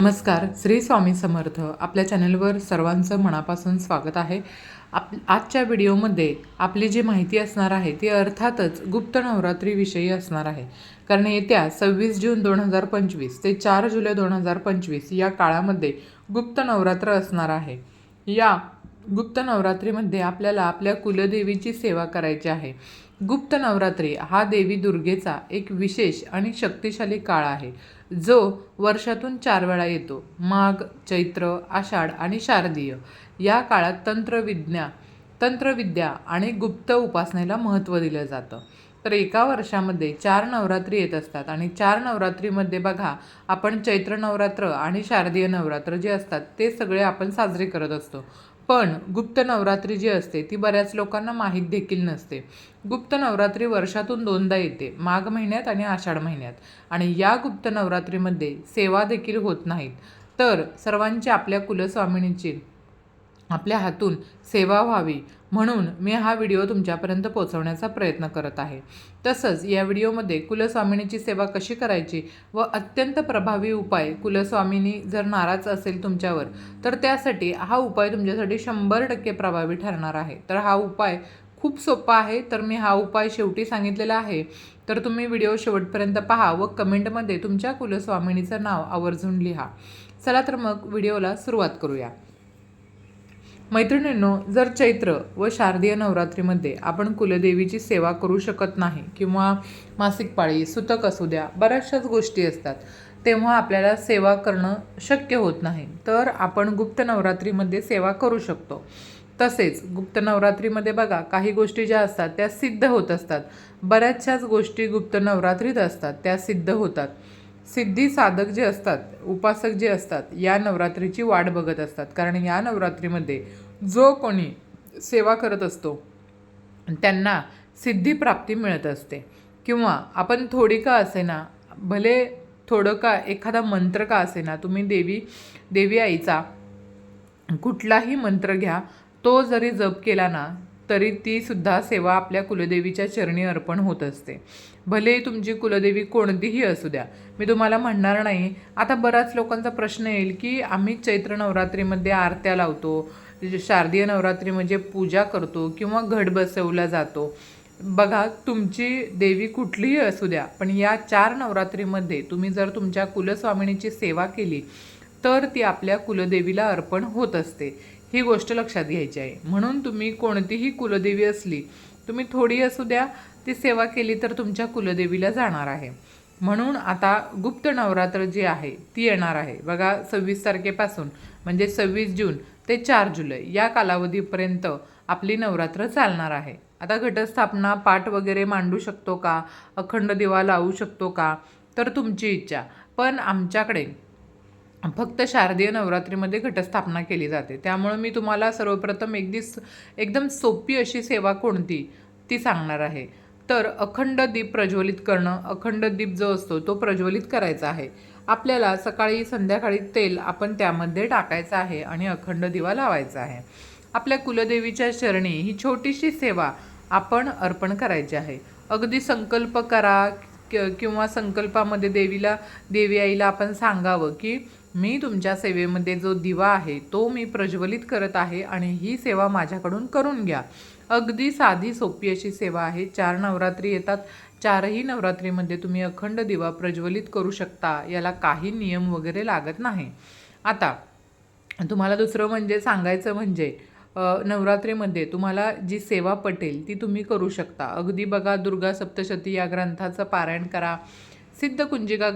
नमस्कार श्री स्वामी समर्थ. आपल्या चॅनलवर सर्वांचं मनापासून स्वागत आहे. आप आजच्या व्हिडिओमध्ये आपली जी माहिती असणार आहे ती अर्थातच गुप्त नवरात्रीविषयी असणार आहे. कारण येत्या सव्वीस जून दोन हजार पंचवीस ते चार जुलै दोन हजार पंचवीस या काळामध्ये गुप्त नवरात्र असणार आहे. या गुप्त नवरात्रीमध्ये आपल्याला आपल्या कुलदेवीची सेवा करायची आहे. गुप्त नवरात्री हा देवी दुर्गेचा एक विशेष आणि शक्तिशाली काळ आहे. जो वर्षातून चार वेळा येतो. माघ चैत्र आषाढ आणि शारदीय. या काळात तंत्रविज्ञा तंत्रविद्या आणि गुप्त उपासनेला महत्त्व दिलं जातं. तर एका वर्षामध्ये चार नवरात्री येत असतात आणि चार नवरात्रीमध्ये बघा आपण चैत्र नवरात्र आणि शारदीय नवरात्र जे असतात ते सगळे आपण साजरे करत असतो. पण गुप्त नवरात्री जी असते ती बऱ्याच लोकांना माहीत देखील नसते. गुप्त नवरात्री वर्षातून दोनदा येते माघ महिन्यात आणि आषाढ महिन्यात. आणि या गुप्त नवरात्रीमध्ये सेवा देखील होत नाहीत. तर सर्वांची आपल्या कुलस्वामिनीची आपल्या हातून सेवा व्हावी म्हणून मी हा व्हिडिओ तुमच्यापर्यंत पोहोचवण्याचा प्रयत्न करत आहे. तसंच या व्हिडिओमध्ये कुलस्वामिनीची सेवा कशी करायची व अत्यंत प्रभावी उपाय कुलस्वामिनी जर नाराज असेल तुमच्यावर तर त्यासाठी हा उपाय तुमच्यासाठी शंभर टक्के प्रभावी ठरणार आहे. तर हा उपाय खूप सोपा आहे. तर मी हा उपाय शेवटी सांगितलेला आहे. तर तुम्ही व्हिडिओ शेवटपर्यंत पहा व कमेंटमध्ये तुमच्या कुलस्वामिनीचं नाव आवर्जून लिहा. चला तर मग व्हिडिओला सुरुवात करूया. मैत्रिणींनो जर चैत्र व शारदीय नवरात्रीमध्ये आपण कुलदेवीची सेवा करू शकत नाही किंवा मासिक पाळी सुतक असू द्या बऱ्याचशाच गोष्टी असतात तेव्हा आपल्याला सेवा करणं शक्य होत नाही. तर आपण गुप्त नवरात्रीमध्ये सेवा करू शकतो. तसेच गुप्त नवरात्रीमध्ये बघा काही गोष्टी ज्या असतात त्या सिद्ध होत असतात. बऱ्याचशाच गोष्टी गुप्त नवरात्रीत असतात त्या सिद्ध होतात. सिद्धी साधक जे असतात उपासक जे असतात या नवरात्रीची वाट बघत असतात. कारण या नवरात्रीमध्ये जो कोणी सेवा करत असतो त्यांना सिद्धिप्राप्ती मिळत असते. किंवा आपण थोडी का असेना भले थोडं का एखादा मंत्र का असेना तुम्ही देवी देवी आईचा कुठलाही मंत्र घ्या तो जरी जप केला ना तरी ती सुद्धा सेवा आपल्या कुलदेवीच्या चरणी अर्पण होत असते. भले तुमची कुलदेवी कोणतीही असू द्या मी तुम्हाला म्हणणार नाही. आता बराच लोकांचा प्रश्न येईल की आम्ही चैत्र नवरात्रीमध्ये आरत्या लावतो शारदीय नवरात्री म्हणजे पूजा करतो किंवा घट बसवला जातो. बघा तुमची देवी कुठलीही असू द्या पण या चार नवरात्रीमध्ये तुम्ही जर तुमच्या कुलस्वामिनीची सेवा केली तर ती आपल्या कुलदेवीला अर्पण होत असते. ही गोष्ट लक्षात घ्यायची आहे. म्हणून तुम्ही कोणतीही कुलदेवी असली तुम्ही थोडी असू द्या ती सेवा केली तर तुमच्या कुलदेवीला जाणार आहे. म्हणून आता गुप्त नवरात्र जी आहे ती येणार आहे. बघा सव्वीस तारखेपासून म्हणजे सव्वीस जून ते चार जुलै या कालावधीपर्यंत आपली नवरात्र चालणार आहे. आता घटस्थापना पाठ वगैरे मांडू शकतो का? अखंड दिवा लावू शकतो का? तर तुमची इच्छा. पण आमच्याकडे फक्त शारदीय नवरात्रीमध्ये घटस्थापना केली जाते. त्यामुळं मी तुम्हाला सर्वप्रथम एकदी एकदम सोपी अशी सेवा कोणती ती सांगणार आहे. तर अखंड दीप प्रज्वलित करणं अखंड दीप जो असतो तो प्रज्वलित करायचा आहे. आपल्याला सकाळी संध्याकाळी तेल आपण त्यामध्ये टाकायचं आहे आणि अखंड दिवा लावायचा आहे. आपल्या कुलदेवीच्या चरणी ही छोटीशी सेवा आपण अर्पण करायची आहे. अगदी संकल्प करा किंवा संकल्पामध्ये देवीला देवी आईला आपण सांगावं की मी तुमच्या सेवेमध्ये जो दिवा आहे तो मी प्रज्वलित करत आहे आणि ही सेवा माझ्याकडून करून घ्या. अगदी साधी सोपी अशी सेवा आहे. चार नवरात्री येतात. चारही नवरात्रीमध्ये तुम्ही अखंड दिवा प्रज्वलित करू शकता. याला काही नियम वगैरे लागत नाही. आता तुम्हाला दुसरं म्हणजे सांगायचं म्हणजे नवरात्रीमध्ये तुम्हाला जी सेवा पटेल ती तुम्ही करू शकता. अगदी बघा दुर्गा सप्तशती या ग्रंथाचं पारायण करा. सिद्ध कुंजिका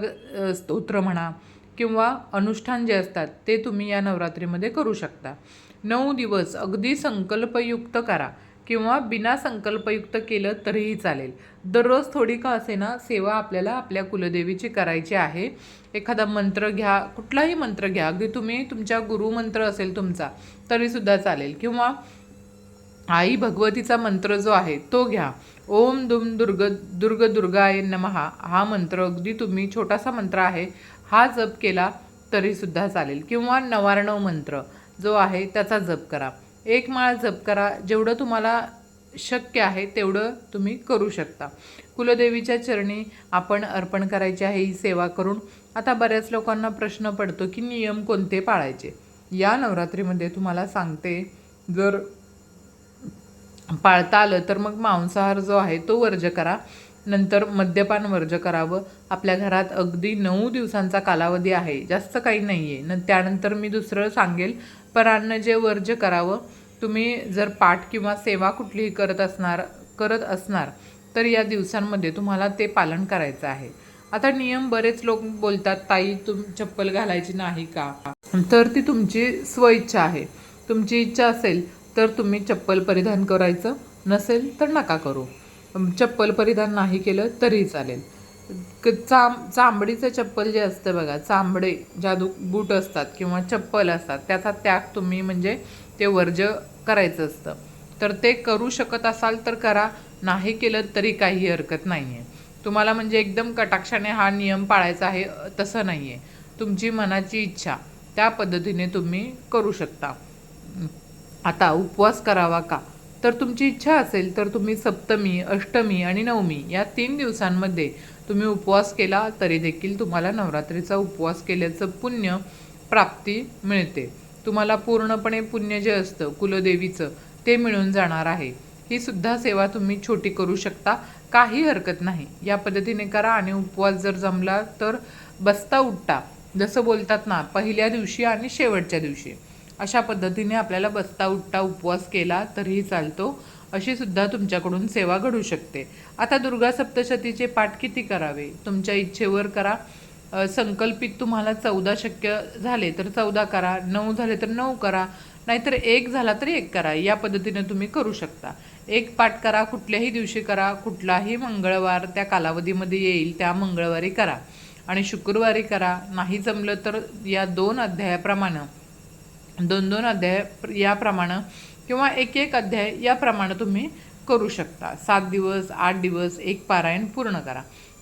स्तोत्र म्हणा. किंवा अनुष्ठान जे असतात ते तुम्ही या नवरात्रीमध्ये करू शकता. नऊ दिवस अगदी संकल्पयुक्त करा किंवा बिना संकल्पयुक्त केलं तरीही चालेल. दररोज थोडी का असे ना सेवा आपल्याला आपल्या कुलदेवीची करायची आहे. एखादा मंत्र घ्या कुठलाही मंत्र घ्या अगदी तुम्ही तुमच्या गुरुमंत्र असेल तुमचा तरीसुद्धा चालेल. किंवा आई भगवतीचा मंत्र जो आहे तो घ्या. ओम दुम दुर्ग दुर्ग दुर्गाय नमहा. हा मंत्र अगदी तुम्ही छोटासा मंत्र आहे. हा जप केला तरीसुद्धा चालेल. किंवा नवारणव मंत्र जो आहे त्याचा जप करा. एक माळ जप करा. जेवढं तुम्हाला शक्य आहे तेवढं तुम्ही करू शकता. कुलदेवीच्या चरणी आपण अर्पण करायची आहे ही सेवा करून. आता बऱ्याच लोकांना प्रश्न पडतो की नियम कोणते पाळायचे? या नवरात्रीमध्ये तुम्हाला सांगते जर पाळता आलं तर मग मांसाहार जो आहे तो वर्ज करा. नंतर मद्यपान वर्ज करावं. आपल्या घरात अगदी नऊ दिवसांचा कालावधी आहे. जास्त काही नाही आहे न त्यानंतर मी दुसरं सांगेल. परान्न जे वर्ज करावं तुम्ही जर पाठ किंवा सेवा कुठलीही करत असणार करत असणार तर या दिवसांमध्ये तुम्हाला ते पालन करायचं आहे. आता नियम बरेच लोक बोलतात ताई तुम चप्पल घालायची नाही का? तर ती तुमची स्वइच्छा आहे. तुमची इच्छा असेल तर तुम्ही चप्पल परिधान करायचं नसेल तर नका करू. चप्पल परिधान नाही केलं तरी चालेल. क चांब चांबडीचं चप्पल जे असतं बघा चांबडे जादू बूट असतात किंवा चप्पल असतात त्याचा त्याग तुम्ही म्हणजे ते वर्ज करायचं असतं. तर ते करू शकत असाल तर करा नाही केलं तरी काही हरकत नाही आहे तुम्हाला म्हणजे एकदम कटाक्षाने हा नियम पाळायचा आहे तसं नाही आहे तुमची मनाची इच्छा त्या पद्धतीने तुम्ही करू शकता. आता उपवास करावा का? तर तुमची इच्छा असेल तर तुम्ही सप्तमी अष्टमी आणि नवमी या तीन दिवसांमध्ये तुम्ही उपवास केला तरी देखील तुम्हाला नवरात्रीचा उपवास केल्याचं पुण्य प्राप्ती मिळते. तुम्हाला पूर्णपणे पुण्य जे असतं कुलदेवीचं ते मिळून जाणार आहे. ही सुद्धा सेवा तुम्ही छोटी करू शकता काही हरकत नाही. या पद्धतीने करा आणि उपवास जर जमला तर बसता उठता जसं बोलतात ना पहिल्या दिवशी आणि शेवटच्या दिवशी. अशा पद्धतीने आपल्याला बसता उठता उपवास केला तरीही चालतो. अशी सुद्धा तुमच्याकडून सेवा घडू शकते. आता दुर्गा सप्तशतीचे पाठ किती करावे? तुमच्या इच्छेवर करा. संकल्पित तुम्हाला चौदा शक्य झाले तर चौदा करा. नऊ झाले तर नऊ करा. नाहीतर एक झाला तरी एक करा. या पद्धतीने तुम्ही करू शकता. एक पाठ करा कुठल्याही दिवशी करा. कुठलाही मंगळवार त्या कालावधीमध्ये येईल त्या मंगळवारी करा. आणि शुक्रवारी करा. नाही जमलं तर या दोन अध्यायाप्रमाणे दोन दोन अध्याय प्र- याप्रमाणे किंवा एक एक अध्याय याप्रमाणे तुम्ही करू शकता. सात दिवस आठ दिवस एक पारायण पूर्ण करा.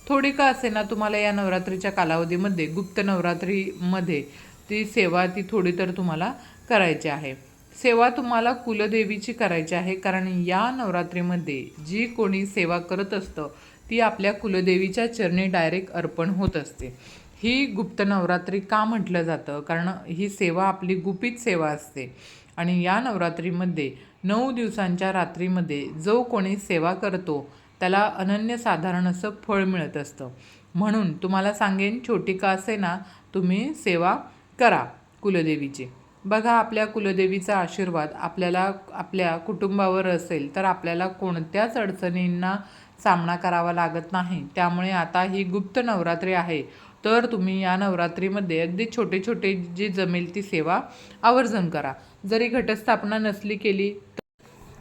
थोडी का असे ना तुम्हाला या नवरात्रीच्या कालावधीमध्ये गुप्त नवरात्रीमध्ये ती सेवा ती थोडी तर तुम्हाला करायची आहे. सेवा तुम्हाला कुलदेवीची करायची आहे कारण या नवरात्रीमध्ये जी कोणी सेवा करत असतं ती आपल्या कुलदेवीच्या चरणी डायरेक्ट अर्पण होत असते. ही गुप्त नवरात्री का म्हटलं जातं? कारण ही सेवा आपली गुपित सेवा असते. आणि या नवरात्रीमध्ये नऊ दिवसांच्या रात्रीमध्ये जो कोणी सेवा करतो त्याला अनन्यसाधारण असं फळ मिळत असतं. म्हणून तुम्हाला सांगेन छोटी का असे ना तुम्ही सेवा करा कुलदेवीची. बघा आपल्या कुलदेवीचा आशीर्वाद आपल्याला आपल्या कुटुंबावर असेल तर आपल्याला कोणत्याच अडचणींना सामना करावा लागत नाही. त्यामुळे आता ही गुप्त नवरात्री आहे. तर तुम्ही या नवरात्रीमध्ये अगदी छोटे छोटे जी जमेल ती सेवा आवर्जून करा. जरी घटस्थापना नसली केली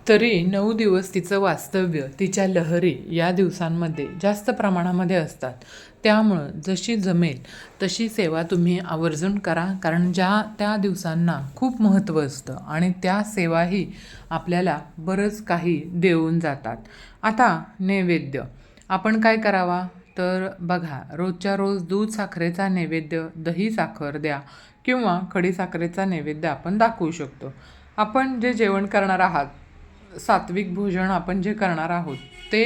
तरी नऊ दिवस तिचं वास्तव्य तिच्या लहरी या दिवसांमध्ये जास्त प्रमाणामध्ये असतात. त्यामुळं जशी जमेल तशी सेवा तुम्ही आवर्जून करा. कारण ज्या त्या दिवसांना खूप महत्त्व असतं आणि त्या सेवाही आपल्याला बरंच काही देऊन जातात. आता नैवेद्य. आपण काय करावा? तर बघा रोजच्या रोज दूध साखरेचा नैवेद्य दही साखर द्या किंवा खडी साखरेचा नैवेद्य आपण दाखवू शकतो. आपण जे जेवण करणार आहात सात्विक भोजन आपण जे करणार आहोत ते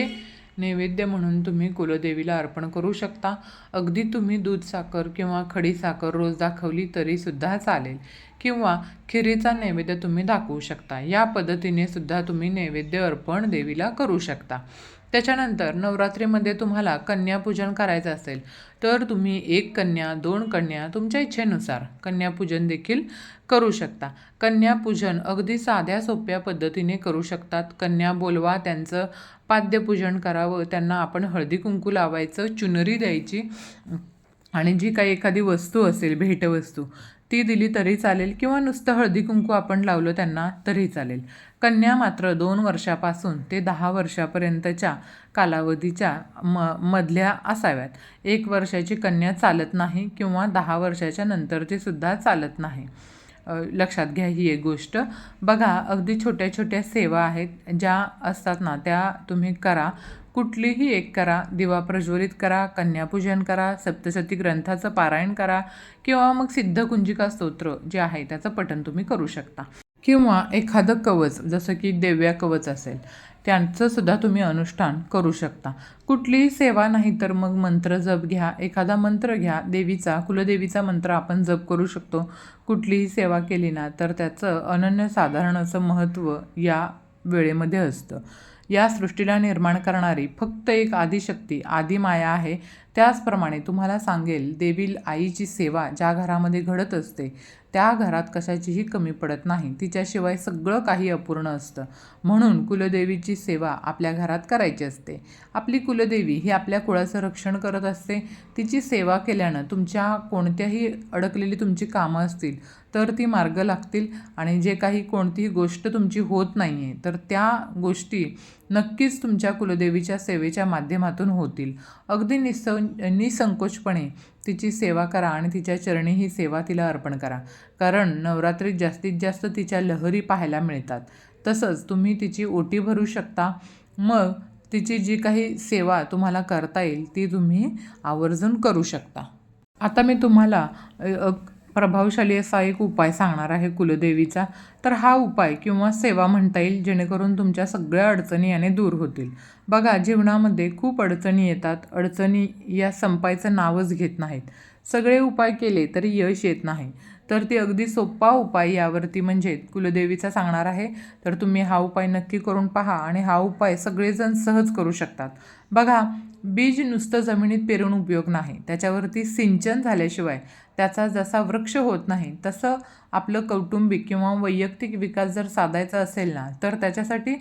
नैवेद्य म्हणून तुम्ही कुलदेवीला अर्पण करू शकता. अगदी तुम्ही दूध साखर किंवा खडी साखर रोज दाखवली तरीसुद्धा चालेल. किंवा खिरीचा नैवेद्य तुम्ही दाखवू शकता. या पद्धतीने सुद्धा तुम्ही नैवेद्य अर्पण देवीला करू शकता. त्याच्यानंतर नवरात्रीमध्ये तुम्हाला कन्यापूजन करायचं असेल तर तुम्ही एक कन्या दोन कन्या तुमच्या इच्छेनुसार कन्यापूजन देखील करू शकता. कन्यापूजन अगदी साध्या सोप्या पद्धतीने करू शकतात. कन्या बोलवा त्यांचं पाद्यपूजन करावं त्यांना आपण हळदी कुंकू लावायचं चुनरी द्यायची आणि जी काही एखादी वस्तू असेल भेटवस्तू ती दिली तरी चालेल किंवा नुसतं हळदी कुंकू आपण लावलं त्यांना तरी चालेल. कन्या मात्र दोन वर्षापासून ते दहा वर्षापर्यंतच्या कालावधीच्या म मधल्या असाव्यात. एक वर्षाची कन्या चालत नाही किंवा दहा वर्षाच्या नंतरची सुद्धा चालत नाही. लक्षात घ्या ही एक गोष्ट. बघा अगदी छोट्या छोट्या सेवा आहेत ज्या असतात ना त्या तुम्ही करा. कुठलीही एक करा दिवा प्रज्वलित करा कन्यापूजन करा सप्तशती ग्रंथाचं पारायण करा किंवा मग सिद्धकुंजिका स्तोत्र जे आहे त्याचं पठण तुम्ही करू शकता. किंवा एखादं कवच जसं की देव्या कवच असेल त्यांचं सुद्धा तुम्ही अनुष्ठान करू शकता. कुठलीही सेवा नाही तर मग मंत्र जप घ्या एखादा मंत्र घ्या देवीचा कुलदेवीचा मंत्र आपण जप करू शकतो. कुठलीही सेवा केली ना तर त्याचं अनन्यसाधारण असं महत्त्व या वेळेमध्ये असतं. या सृष्टीला निर्माण करणारी फक्त एक आदिशक्ती आदिमाया आहे. त्याचप्रमाणे तुम्हाला सांगेल देवील आईची सेवा ज्या घरामध्ये घडत असते त्या घरात कशाचीही कमी पडत नाही. तिच्याशिवाय सगळं काही अपूर्ण असतं. म्हणून कुलदेवीची सेवा आपल्या घरात करायची असते. आपली कुलदेवी ही आपल्या कुळाचं रक्षण करत असते. तिची सेवा केल्यानं तुमच्या कोणत्याही अडकलेली तुमची कामं असतील तर ती मार्ग लागतील आणि जे काही कोणतीही गोष्ट तुमची होत नाही आहे तर त्या गोष्टी नक्कीच तुमच्या कुलदेवीच्या सेवेच्या माध्यमातून होतील. अगदी निस निसंकोचपणे तिची सेवा करा आणि तिच्या चरणी ही सेवा तिला अर्पण करा. कारण नवरात्रीत जास्तीत जास्त तिच्या लहरी पाहायला मिळतात. तसंच तुम्ही तिची ओटी भरू शकता. मग तिची जी काही सेवा तुम्हाला करता येईल ती तुम्ही आवर्जून करू शकता. आता मी तुम्हाला प्रभावशाली असा एक उपाय सांगणार आहे कुलदेवीचा. तर हा उपाय किंवा सेवा म्हणता येईल जेणेकरून तुमच्या सगळ्या अडचणी याने दूर होतील. बघा जीवनामध्ये खूप अडचणी येतात. अडचणी या संपायचं नावच घेत नाहीत. सगळे उपाय केले तरी यश येत नाही. तर ती अगदी सोपा उपाय यावरती म्हणजे कुलदेवीचा सांगणार आहे. तर तुम्ही हा उपाय नक्की करून पहा आणि हा उपाय सगळेजण सहज करू शकतात. बघा बीज नुसतं जमिनीत पेरून उपयोग नाही. त्याच्यावरती सिंचन झाल्याशिवाय त्याचा जसा वृक्ष होत नाही तसं आपलं कौटुंबिक किंवा वैयक्तिक विकास जर साधायचा असेल ना तर त्याच्यासाठी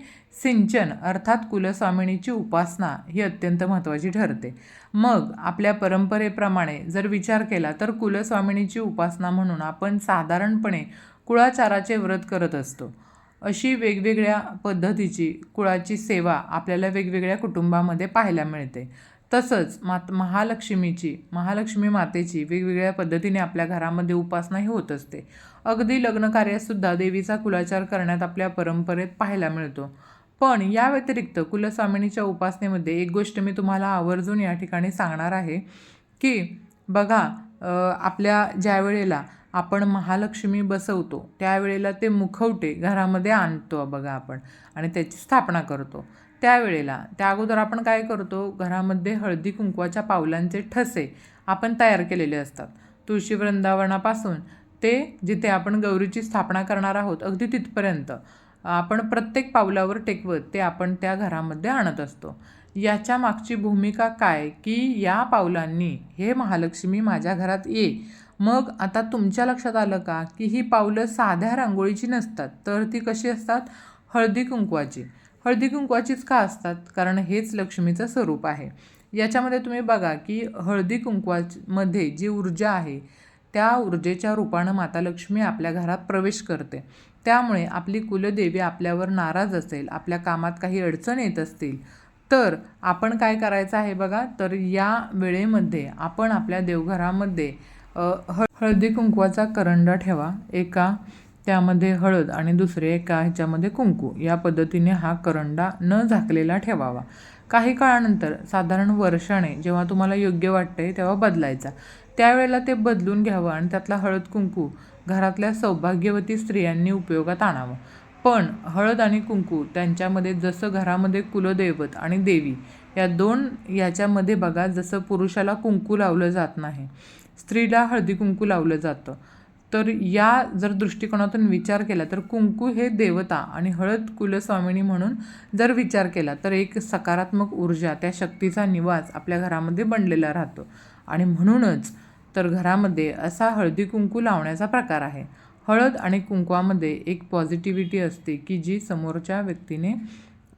सिंचन अर्थात कुलस्वामिनीची उपासना ही अत्यंत महत्त्वाची ठरते. मग आपल्या परंपरेप्रमाणे जर विचार केला तर कुलस्वामिनीची उपासना म्हणून आपण साधारणपणे कुळाचाराचे व्रत करत असतो. अशी वेगवेगळ्या पद्धतीची कुळाची सेवा आपल्याला वेगवेगळ्या कुटुंबामध्ये पाहायला मिळते. तसंच मात महालक्ष्मीची महालक्ष्मी मातेची वेगवेगळ्या पद्धतीने आपल्या घरामध्ये उपासनाही होत असते. अगदी लग्नकार्यातसुद्धा देवीचा कुलाचार करण्यात आपल्या परंपरेत पाहायला मिळतो. पण या व्यतिरिक्त कुलस्वामिनीच्या उपासनेमध्ये एक गोष्ट मी तुम्हाला आवर्जून या ठिकाणी सांगणार आहे की बघा आपल्या ज्या वेळेला आपण महालक्ष्मी बसवतो त्यावेळेला ते मुखवटे घरामध्ये आणतो बघा आपण आणि त्याची स्थापना करतो. त्यावेळेला त्या अगोदर आपण काय करतो? घरामध्ये हळदी कुंकवाच्या पावलांचे ठसे आपण तयार केलेले असतात. तुळशी वृंदावनापासून ते जिथे आपण गौरीची स्थापना करणार आहोत अगदी तिथपर्यंत आपण प्रत्येक पावलावर टेकवत ते आपण त्या घरामध्ये आणत असतो. याच्या मागची भूमिका काय? की या पावलांनी हे महालक्ष्मी माझ्या घरात ये. मग आता तुमच्या लक्षात आलं का? की ही पावलं साध्या रांगोळीची नसतात तर ती कशी असतात? हळदी कुंकवाची. हळदी कुंकवाचीच का असतात? कारण हेच लक्ष्मीचं स्वरूप आहे. याच्यामध्ये तुम्ही बघा की हळदी कुंकवामध्ये जी ऊर्जा आहे त्या ऊर्जेच्या रूपानं माता लक्ष्मी आपल्या घरात प्रवेश करते. त्यामुळे आपली कुलदेवी आपल्यावर नाराज असेल आपल्या कामात काही अडचण येत असतील तर आपण काय करायचं आहे बघा तर या वेळेमध्ये आपण आपल्या देवघरामध्ये हळ हळदी कुंकवाचा करंडा ठेवा. एका त्यामध्ये हळद आणि दुसरे एका ह्याच्यामध्ये कुंकू. या पद्धतीने हा करंडा न झाकलेला ठेवावा. काही काळानंतर साधारण वर्षाने जेव्हा तुम्हाला योग्य वाटते तेव्हा बदलायचा. त्यावेळेला ते बदलून घ्यावं आणि त्यातला हळद कुंकू घरातल्या सौभाग्यवती स्त्रियांनी उपयोगात आणावं. पण हळद आणि कुंकू त्यांच्यामध्ये जसं घरामध्ये कुलदैवत आणि देवी या दोन याच्यामध्ये बघा जसं पुरुषाला कुंकू लावलं जात नाही स्त्रीला हळदी कुंकू लावलं जातं. तर या जर दृष्टिकोनातून विचार केला तर कुंकू हे देवता आणि हळद कुलस्वामिनी म्हणून जर विचार केला तर एक सकारात्मक ऊर्जा त्या शक्तीचा निवास आपल्या घरामध्ये बनलेला राहतो. आणि म्हणूनच तर घरामध्ये असा हळदी कुंकू लावण्याचा प्रकार आहे. हळद आणि कुंकवामध्ये एक पॉझिटिव्हिटी असते की जी समोरच्या व्यक्तीने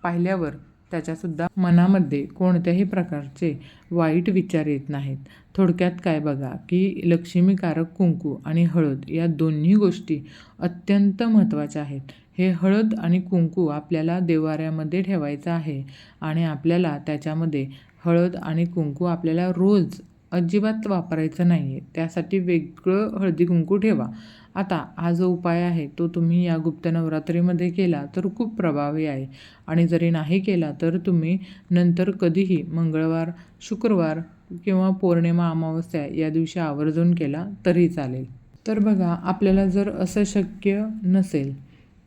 पाहिल्यावर त्याच्यासुद्धा मनामध्ये कोणत्याही प्रकारचे वाईट विचार येत नाहीत. थोडक्यात काय बघा की लक्ष्मीकारक कुंकू आणि हळद या दोन्ही गोष्टी अत्यंत महत्त्वाच्या आहेत. हे हळद आणि कुंकू आपल्याला देवाऱ्यामध्ये ठेवायचं आहे आणि आपल्याला त्याच्यामध्ये हळद आणि कुंकू आपल्याला रोज अजिबात वापरायचं नाही आहे त्यासाठी वेगळं हळदी कुंकू ठेवा. आता हा जो उपाय आहे तो तुम्ही या गुप्त नवरात्रीमध्ये केला तर खूप प्रभावी आहे. आणि जरी नाही केला तर तुम्ही नंतर कधीही मंगळवार शुक्रवार किंवा पौर्णिमा अमावस्या या दिवशी आवर्जून केला तरी चालेल. तर बघा आपल्याला जर असं शक्य नसेल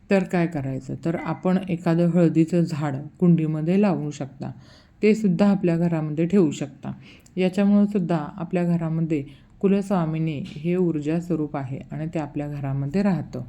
तर काय करायचं? तर आपण एखादं हळदीचं झाड कुंडीमध्ये लावू शकता. ते सुद्धा आपल्या घरामध्ये ठेवू शकता. याच्यामुळं सुद्धा आपल्या घरामध्ये कुलस्वामिनी हे ऊर्जा स्वरूप आहे आणि ते आपल्या घरामध्ये राहतं.